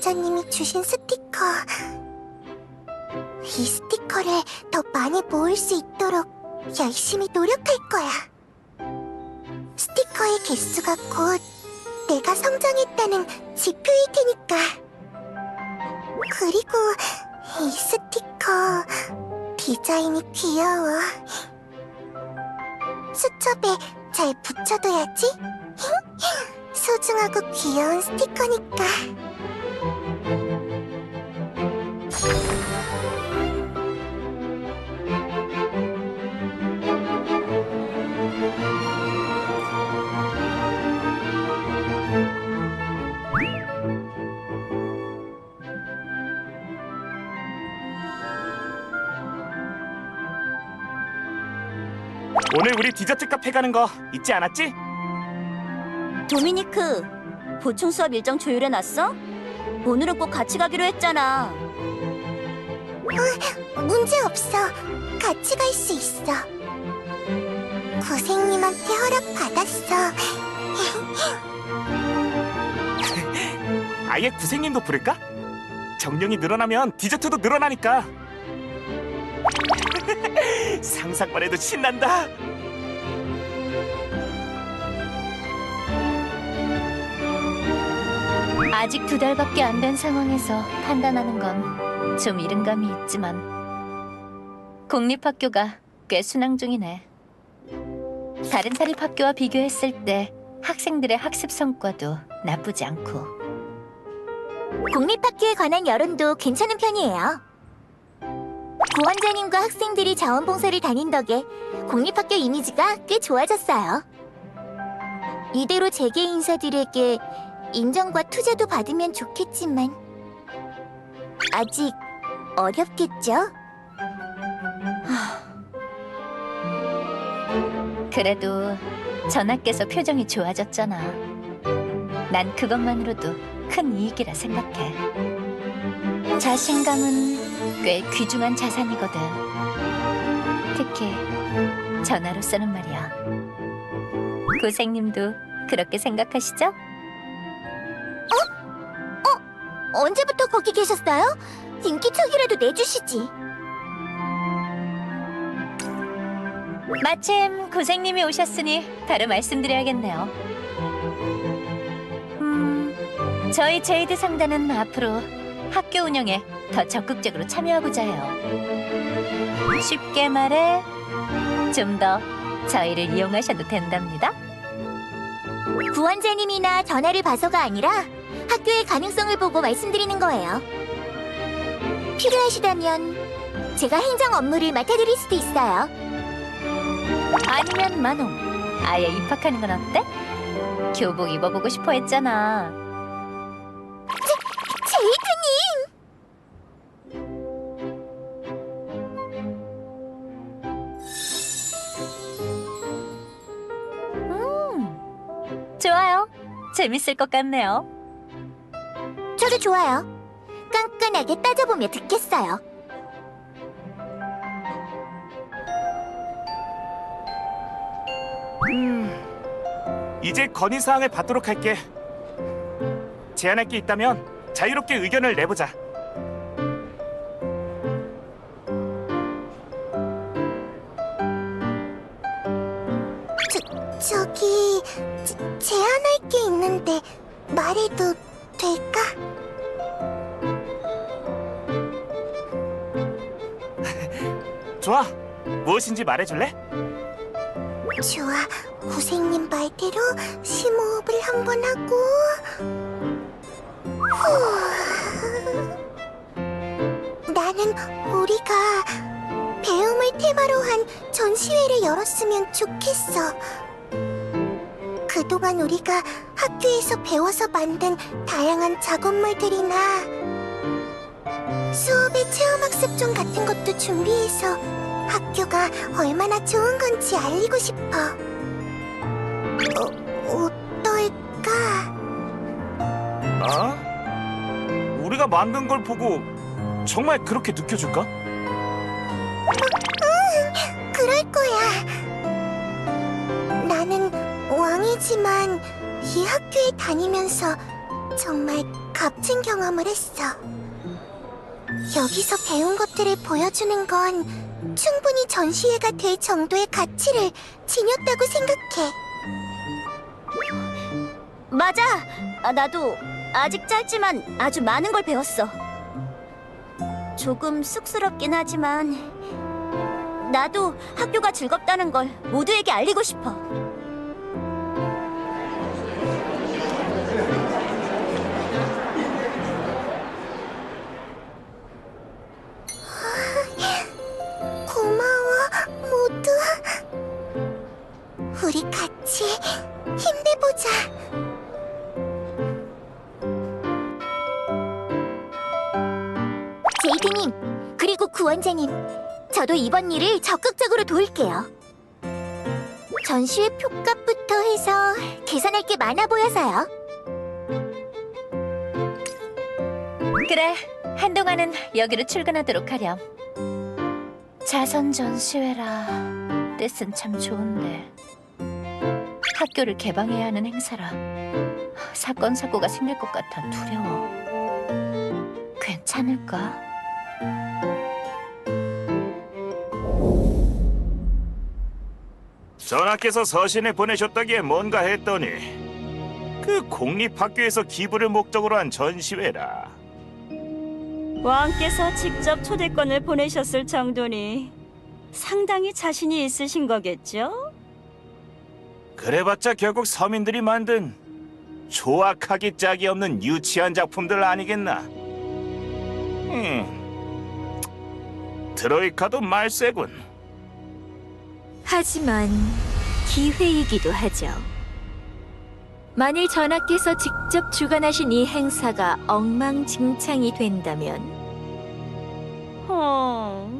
구원자님이 주신 스티커. 이 스티커를 더 많이 모을 수 있도록 열심히 노력할 거야. 스티커의 개수가 곧 내가 성장했다는 지표일 테니까. 그리고 이 스티커 디자인이 귀여워. 수첩에 잘 붙여둬야지. 소중하고 귀여운 스티커니까. 오늘 우리 디저트 카페 가는 거 잊지 않았지? 도미니크, 보충 수업 일정 조율해놨어? 오늘은 꼭 같이 가기로 했잖아. 문제 없어. 같이 갈 수 있어. 고생님한테 허락 받았어. 아예 구생님도 부를까? 정령이 늘어나면 디저트도 늘어나니까. 상상만 해도 신난다. 아직 두 달밖에 안 된 상황에서 판단하는 건 좀 이른 감이 있지만 공립학교가 꽤 순항 중이네. 다른 사립학교와 비교했을 때 학생들의 학습 성과도 나쁘지 않고 공립학교에 관한 여론도 괜찮은 편이에요. 구원자님과 학생들이 자원봉사를 다닌 덕에 공립학교 이미지가 꽤 좋아졌어요. 이대로 재계 인사들에게 인정과 투자도 받으면 좋겠지만 아직 어렵겠죠? 그래도 전하께서 표정이 좋아졌잖아. 난 그것만으로도 큰 이익이라 생각해. 자신감은 꽤 귀중한 자산이거든. 특히 전하로서는 말이야. 고생님도 그렇게 생각하시죠? 언제부터 거기 계셨어요? 인기척이라도 내주시지. 마침 고생님이 오셨으니 바로 말씀드려야겠네요. 음, 저희 제이드 상단은 앞으로 학교 운영에 더 적극적으로 참여하고자 해요. 쉽게 말해, 좀 더 저희를 이용하셔도 된답니다. 구원자님이나 전화를 봐서가 아니라 학교의 가능성을 보고 말씀드리는 거예요. 필요하시다면 제가 행정 업무를 맡아드릴 수도 있어요. 아니면 마농, 아예 입학하는 건 어때? 교복 입어보고 싶어 했잖아. 제이드 재밌을 것 같네요. 저도 좋아요. 깐깐하게 따져보며 듣겠어요. 음, 이제 건의 사항을 받도록 할게. 제안할 게 있다면 자유롭게 의견을 내보자. 저기 제, 제안할 게 있는데 말해도 될까? 좋아. 무엇인지 말해줄래? 좋아, 고생님 말대로 심호흡을 한번 하고 후. 나는 우리가 배움을 테마로 한 전시회를 열었으면 좋겠어. 그동안 우리가 학교에서 배워서 만든 다양한 작업물들이나 수업의 체험학습전 같은 것도 준비해서 학교가 얼마나 좋은 건지 알리고 싶어. 어, 어떨까? 어? 우리가 만든 걸 보고 정말 그렇게 느껴줄까? 그럴 거야. 나는 왕이지만 이 학교에 다니면서 정말 값진 경험을 했어. 여기서 배운 것들을 보여주는 건 충분히 전시회가 될 정도의 가치를 지녔다고 생각해. 맞아. 아, 나도 아직 짧지만 아주 많은 걸 배웠어. 조금 쑥스럽긴 하지만 나도 학교가 즐겁다는 걸 모두에게 알리고 싶어. 제이드님, 그리고 구원자님, 저도 이번 일을 적극적으로 도울게요. 전시회 표값부터 해서 계산할 게 많아 보여서요. 그래, 한동안은 여기로 출근하도록 하렴. 자선 전시회라 뜻은 참 좋은데 학교를 개방해야 하는 행사라 사건 사고가 생길 것 같아 두려워. 괜찮을까? 전하께서 서신을 보내셨다기에 뭔가 했더니 그 공립학교에서 기부를 목적으로 한 전시회라. 왕께서 직접 초대권을 보내셨을 정도니 상당히 자신이 있으신 거겠죠? 그래봤자 결국 서민들이 만든 조악하기 짝이 없는 유치한 작품들 아니겠나? 음, 트로이카도 말세군. 하지만 기회이기도 하죠. 만일 전하께서 직접 주관하신 이 행사가 엉망진창이 된다면 어,